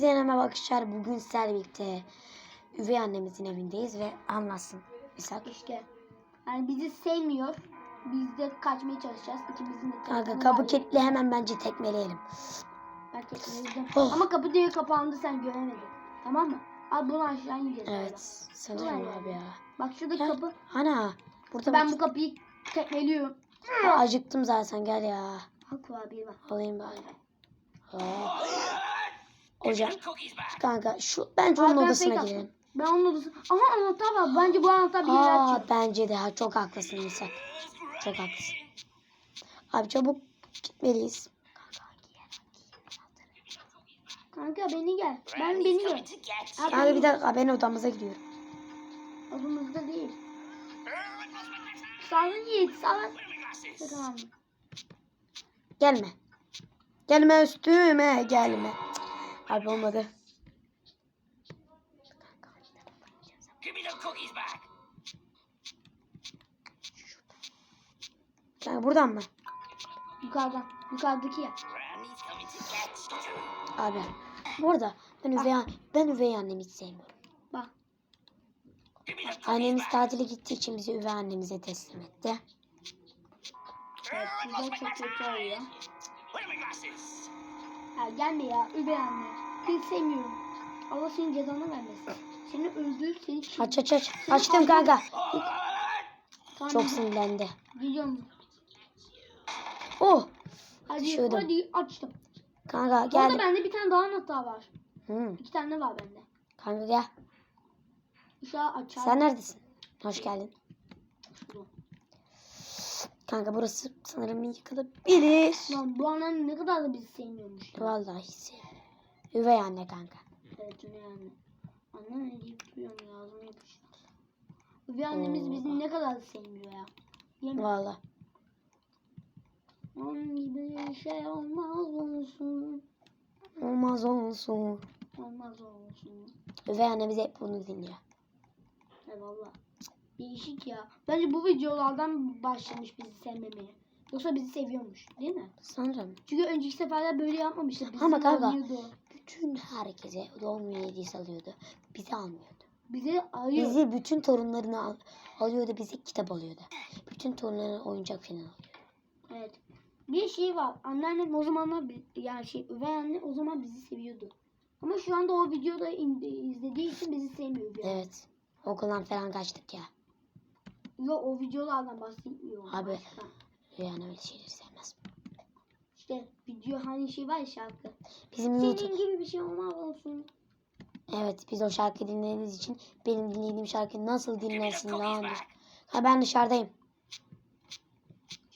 Hepinize merhaba bakışlar. Bugün sizlerle birlikte üvey annemizin evindeyiz ve anlatsın. İshak. İşte. Yani bizi sevmiyor. Biz de kaçmaya çalışacağız. İkimizin de Kanka kapı kilitli hemen bence tekmeleyelim. Ben. Oh. Ama kapı diye kapandı sen göremedin. Tamam mı? Abi bunu aşağı ineceğiz. Evet Aynen. abi ya. Bak şurada Gel. kapı. Ana burada Ben bu kapıyı tekmeliyorum. Acıktım zaten gel ya. Al kurabiye bak. Alayım bari. Aa. Hocam kanka şu bence onun Abi ben odasına fake girelim. Ben onun odası. Ama anahtar var. Bence bu anahtar bir yere Aa açıyor. bence de ha, çok haklısın İshak. Çok haklısın. Abi çabuk gitmeliyiz. Kanka beni gel. Ben beni gel. Abi, bir dakika ben odamıza gidiyorum. Odamızda değil. Sağın yiğit. Sağın. Tamam. Gelme. Gelme üstüme gelme. Abi olmadı. Give me the cookies back. Yani buradan mı? Yukarıdan. Yukarıdaki you. Abi. Burada ben üvey, ben üvey annemi hiç sevmiyorum. Bak. Annemiz tatile gittiği için bizi üvey annemize teslim etti. Evet, güzel çok kötü oluyor. Ya gelme ya üvey anne. Seni sevmiyorum. Allah senin cezanı vermesin. Seni öldür seni. Aç aç aç. Açtım kanka. Tamam, Çok sinirlendi. Gidiyorum. Oh. Hadi Düşüyordum. hadi açtım. Kanka gel. bende bir tane daha anahtar var. Hmm. İki tane var bende. Kanka gel. Işığı açar. Sen neredesin? Hoş geldin. Kanka burası sanırım yıkılabilir. Lan bu annen ne kadar da bizi sevmiyormuş. Vallahi sevmiyorum. Üvey anne kanka. Evet üvey anne. Anne ne deyip duruyorum ya ağzıma yapıştı. Üvey annemiz Oo. bizi ne kadar da sevmiyor ya. Yemin. Vallahi. Onun gibi şey olmaz olsun. Olmaz olsun. Olmaz olsun. Üvey annemiz hep bunu dinliyor. Eyvallah. Değişik ya. Bence bu videolardan başlamış bizi sevmemeye. Yoksa bizi seviyormuş değil mi? Sanırım. Çünkü önceki seferler böyle yapmamıştı. Bizi Ama kanka-. Bütün herkese doğum günü hediyesi alıyordu. Bizi almıyordu. Bizi arıyor. Bizi bütün torunlarını al, alıyordu. Bize kitap alıyordu. Bütün torunlarına oyuncak falan alıyordu. Evet. Bir şey var. Anneannem o zamanlar yani şey üvey anne o zaman bizi seviyordu. Ama şu anda o videoda izlediği için bizi sevmiyor. anne. Evet. Okuldan falan kaçtık ya. Yok o videolardan bahsetmiyor. Abi. Başka. Yani öyle sevmez. İşte video hani şey var ya şarkı. Bizim YouTube... Senin gibi bir şey olmaz olsun. Evet biz o şarkıyı dinlediğimiz için benim dinlediğim şarkıyı nasıl cookies lan? Ha ben dışarıdayım.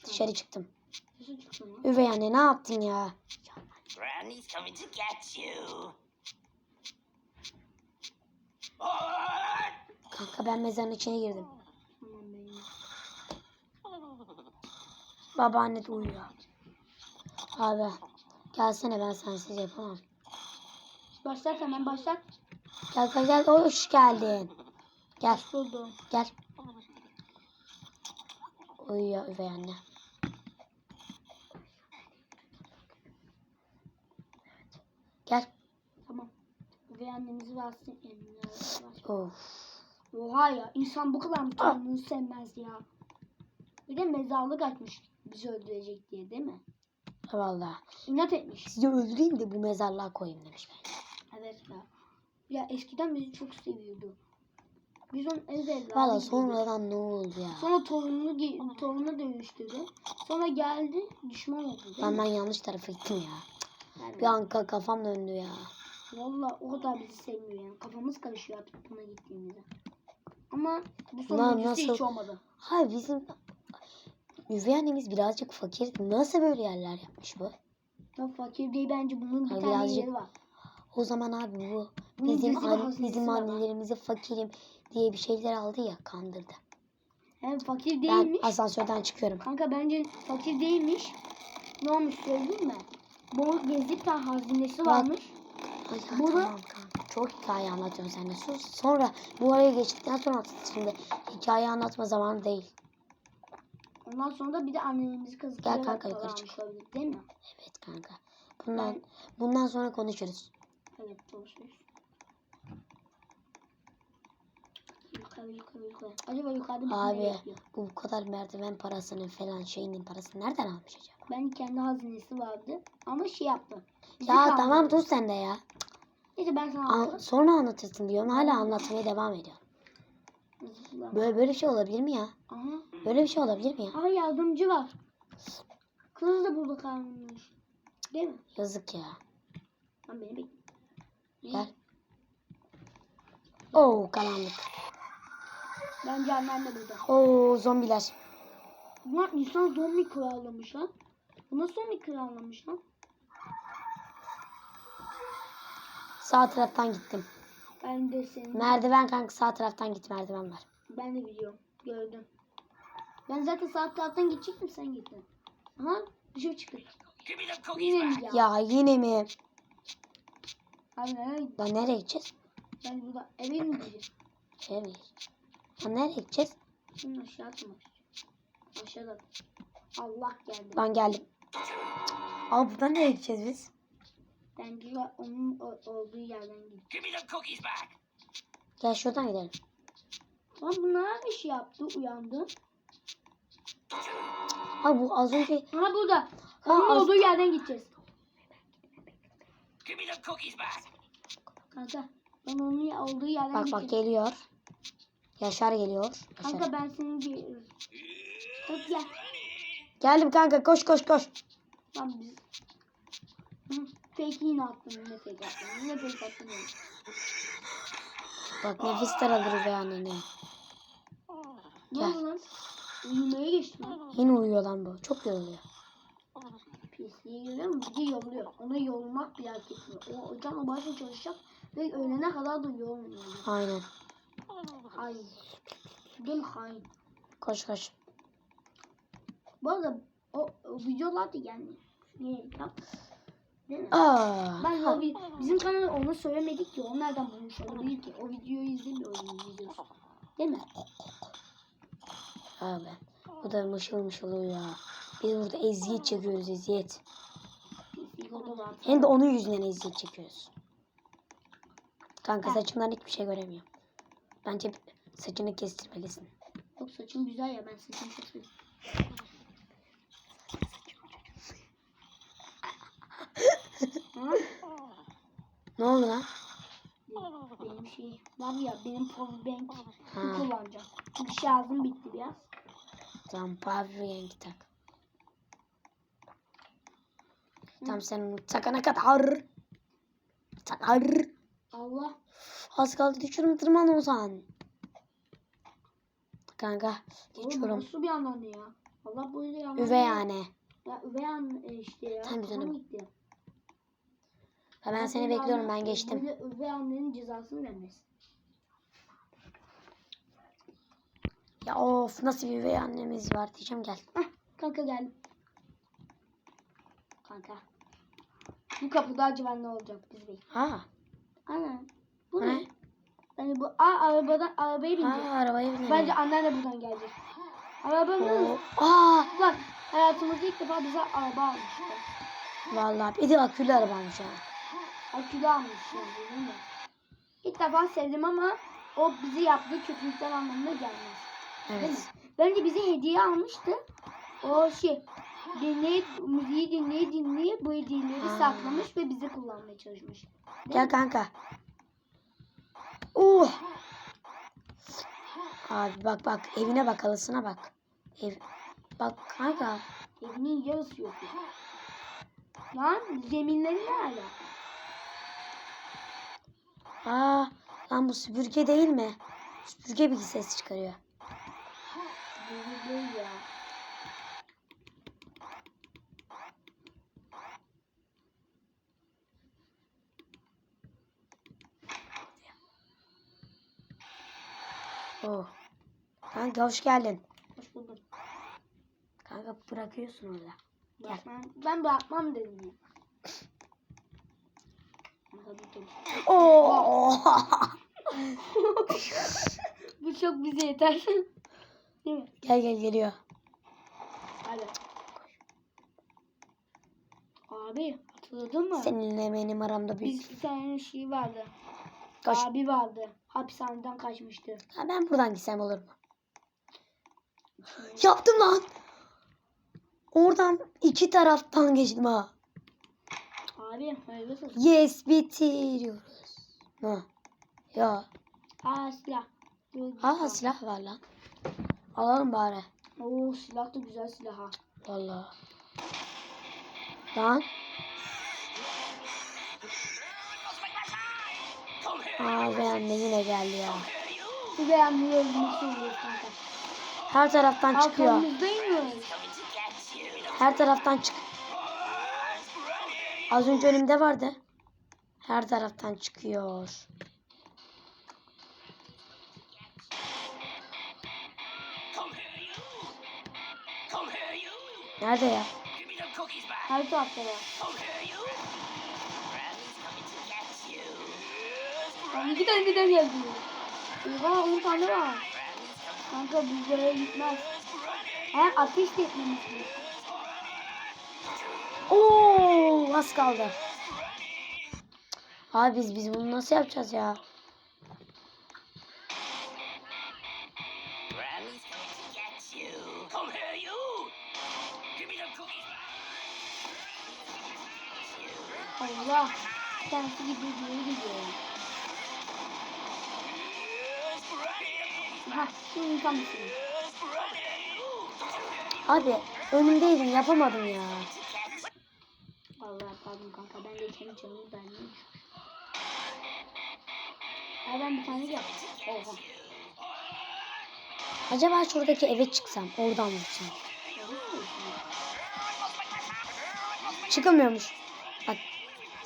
Dışarı çıktım. Üvey anne ne yaptın ya? Granny's coming to get you. Kanka ben mezarın içine girdim. Babaanne de uyuyor. Abi gelsene ben sensiz yapamam. Başlat hemen başlat. Gel gel gel hoş geldin. Gel Buldum. gel. Uyuyor üvey anne. Gel. Tamam. Üvey annemizi rahatsız etmeyelim. Of. Oha ya insan bu kadar mı kendini sevmez ya. Bir de mezarlık açmış bizi öldürecek diye değil mi? Vallahi. İnat etmiş. Sizi öldüreyim de bu mezarlığa koyayım demiş ben. Evet ya. Ya eskiden bizi çok seviyordu. Biz onun ev evladı Valla sonradan ne oldu ya? Sonra torununu, torununa dönüştürdü. Sonra geldi düşman oldu mi? ben yanlış tarafa gittim ya. Yani Bir an ka- kafam döndü ya. Valla o kadar bizi sevmiyor yani. Kafamız karışıyor artık buna gittiğimizde. Ama bu Lan sonuncusu hiç nasıl- olmadı. Hayır bizim üvey annemiz birazcık fakir. Nasıl böyle yerler yapmış bu? Ya fakir değil bence bunun bir tane birazcık- yeri var. O zaman abi bu Bunun bizim an- bizim var bak. annelerimizi fakirim diye bir şeyler aldı ya kandırdı. Hem fakir Ben değilmiş. asansörden çıkıyorum. Kanka bence fakir değilmiş. Ne olmuş söyleyeyim mi? Bu gizli bir tane hazinesi varmış. Ay, ya, Bunu- tamam kanka. Çok hikaye anlatıyorsun sen de. Sus. Sonra bu araya geçtikten sonra. Şimdi hikaye anlatma zamanı değil. Ondan sonra da bir de annemizi kazıklayarak kanka, yukarı falan çık. almış değil mi? Evet kanka. Bundan bundan sonra konuşuruz. Evet doğru söylüyorsun. Yukarı yukarı yukarı. Acaba yukarıda Abi ne bekliyor? bu kadar merdiven parasının falan şeyinin parasını nereden almış acaba? Ben kendi hazinesi vardı ama şey yaptım. Bizi Ya kandırdı. tamam dur sen de ya. Neyse ben sana An- sonra anlatırsın diyorum. Hala anlatmaya devam ediyor. Böyle böyle bir şey olabilir mi ya? Aha. Böyle bir şey olabilir mi ya? Aha yardımcı var. Kız da burada kalmış. Değil mi? Yazık ya. Lan beni bekle. Gel. Oo karanlık. Bence annem de burada. Oo zombiler. Ulan insan zombi krallamış lan. Bu nasıl zombi krallamış lan? Sağ taraftan gittim. Ben de senin. Merdiven kanka sağ taraftan git merdiven var. Ben de biliyorum. Gördüm. Ben zaten sağ taraftan gidecektim sen gittin. Aha dışarı cookies Yine mi ya? Ya yine mi? Abi nereye gittin? Lan nereye gideceğiz? Ben burada eve mi gideceğim? Şey mi? Lan nereye gideceğiz? Şunu aşağı atmak. Aşağıda. Allah geldi. Lan geldim. Abi buradan nereye gideceğiz biz? Bence onun o- olduğu yerden gideceğim. Give me the cookies back. Gel şuradan gidelim. Lan bunlar bir şey yaptı uyandı. Ha bu az önce Aha burada. Ha, Onun az- olduğu yerden gideceğiz. Give me the cookies back. Kanka ben onun olduğu yerden bak bak gideceğim. geliyor. Yaşar geliyor. Yaşar. Kanka ben senin bir... Hadi gel. Geldim kanka koş koş koş. Lan biz... Hı, Fake yine attım. Yine fake attım. Yine fake attım. Bak nefis daralır be annene. Ne Gel. oldu lan? Uyumaya geçtim lan. Yine uyuyor lan bu. Çok yoruluyor. Pisliği görüyor musun? Bir de yoruluyor. Ona yorulmak bile hak etmiyor. O ocağın başına çalışacak ve öğlene kadar da yorulmuyor. Aynen. Hain. Mi hain? Koş koş. Bu arada o, o videolar da yani. Ne yap? Değil mi? Aa, Ben ha, o vi- bizim kanalda onu söylemedik ki. O nereden bulmuş olabilir ki? O videoyu izlemiyor oyun videosu. Değil mi? abi. Bu da mışıl mışıl uyuyor. Biz burada eziyet çekiyoruz eziyet. O. Hem de onun yüzünden eziyet çekiyoruz. Kanka saçımdan hiçbir şey göremiyorum. Bence saçını kestirmelisin. Yok saçım güzel ya ben saçımı çok Ne oldu lan? Benim şey var ya benim power bank Ha. kullanacağım. Çünkü şarjım bitti biraz. Tamam rengi tak. Tamam sen onu takana kadar. Takar. Allah Az kaldı düşürüm tırman Ozan. Kanka oğlum geçiyorum. nasıl bir anneanne ya? Allah böyle anneanne. Üvey anne. Ya üvey anne işte ya. Tamam, canım. gitti. Ha, ben seni bekliyorum ben geçtim. Üvey annenin cezasını vermesin. Ya of nasıl bir üvey annemiz var diyeceğim gel. Hah kanka geldim. Kanka. Bu kapı daha güvenli olacak biz bekle. Ha. Ana. Bu Ne? ne? Yani bu aa, arabadan arabaya Ha binecek. arabaya binelim. Bence anneanne buradan gelecek. Arabanın Oo. Aa Lan hayatımızda ilk defa bize araba almıştı. vallahi bir de akülü arabaymış ha. Akülü almış yani değil mi? İlk defa sevdim ama o bize yaptığı kötülükler anlamına gelmez. Değil mi? Evet. Bence bize hediye almıştı. O şey dinleye, müziği dinleye dinleye bu hediyeleri Ha. saklamış ve bize kullanmaya çalışmış. Gel kanka. Uh. Abi bak bak evine bak halısına bak. Ev. Bak kanka. Evinin yarısı yok ya. Lan zeminleri ne hala? Aa lan bu süpürge değil mi? Süpürge bir ses çıkarıyor. Oh. Kanka hoş geldin. Hoş buldum. Kanka bırakıyorsun orada. Gel. Bırakmam, ben bırakmam dedim. Oo. Bu çok bize yeter. Değil mi? gel gel geliyor. Hadi. Abi Hatırladın mı? Seninle benim aramda büyük. Biz bir tane şey vardı. Kaç. Abi vardı. Hapishaneden kaçmıştı. Ha, ben buradan gitsem olur mu? Yaptım lan. Oradan iki taraftan geçtim ha. Abi olsun. Yes bitiriyoruz. Ha. Ya. Aa silah. Ha silah var lan. Alalım bari. Oo silah da güzel silah ha. Vallahi. Lan. Aa beğenme yine geldi ya. Bu zorundayız kanka. Her taraftan çıkıyor. Her taraftan çık. Az önce önümde vardı. Her taraftan çıkıyor. Nerede ya? Her tarafta you. Lan iki tane birden geldi. Oha 10 tane var. Kanka böyle gitmez. He ateş de etmemişti. Oo, az kaldı. Abi biz biz bunu nasıl yapacağız ya? Allah. Bir tanesi gidiyor diğeri gidiyor. Ha şimdi tam şey. Abi önümdeydin yapamadım ya. Allah pardon kanka ben de kendi canımı dayanıyorum. Ay ben bir tane yaptım. Oha. Acaba şuradaki eve çıksam oradan vursam. Çıkamıyormuş. Bak.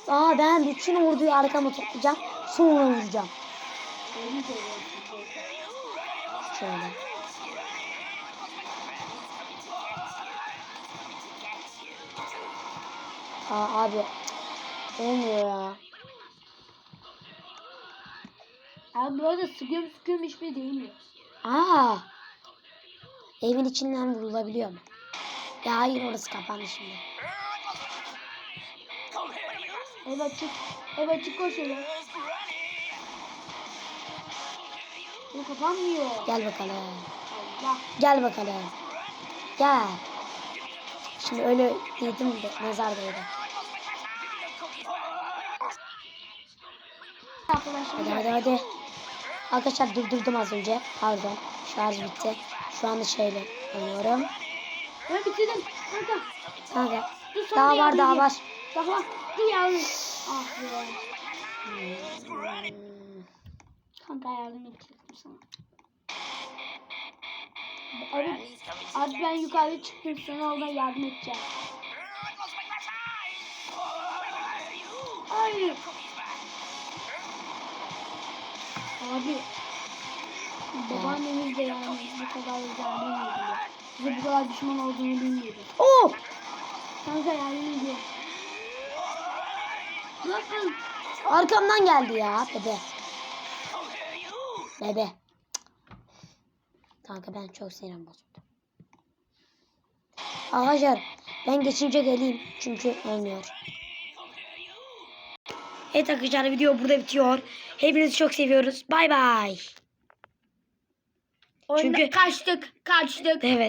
Aa ben bütün orduyu arkama toplayacağım. Sonra vuracağım. Şöyle. Aa abi. Olmuyor ya. Abi bu arada sıkıyorum sıkıyorum hiçbir değmiyor. Aa. Evin içinden vurulabiliyor mu? Ya hayır orası kapandı şimdi. Come here, you. Ev açık. Ev açık koş eve. Bu kapanmıyor. Gel bakalım. Allah. Gel bakalım. Gel. Şimdi öyle yedim de mezardaydı. Hadi hadi hadi. Arkadaşlar durdurdum az önce. Pardon. Şarj bitti. Şu anda şeyle oynuyorum. Ben bitirdim. Kanka. Kanka. Dur Daha var daha var. Daha var. Dur yavrum. Ah be. Hmm. Kanka yardım edecektim sana. Abi, abi ben yukarı çıktım sana oradan yardım edeceğim. Hayır. Abi. Babaannemiz de yani bu kadar yardım ediyor. Bize bu kadar düşman olduğunu bilmiyorduk. Oo! Kanka yardım ediyor. Bakın. Arkamdan geldi ya bebe. Bebe. Kanka ben çok sinirim bozuldu. Arkadaşlar ben geçince geleyim çünkü olmuyor. Evet arkadaşlar video burada bitiyor. Hepinizi çok seviyoruz. Bay bay. Çünkü- kaçtık. Kaçtık. Evet.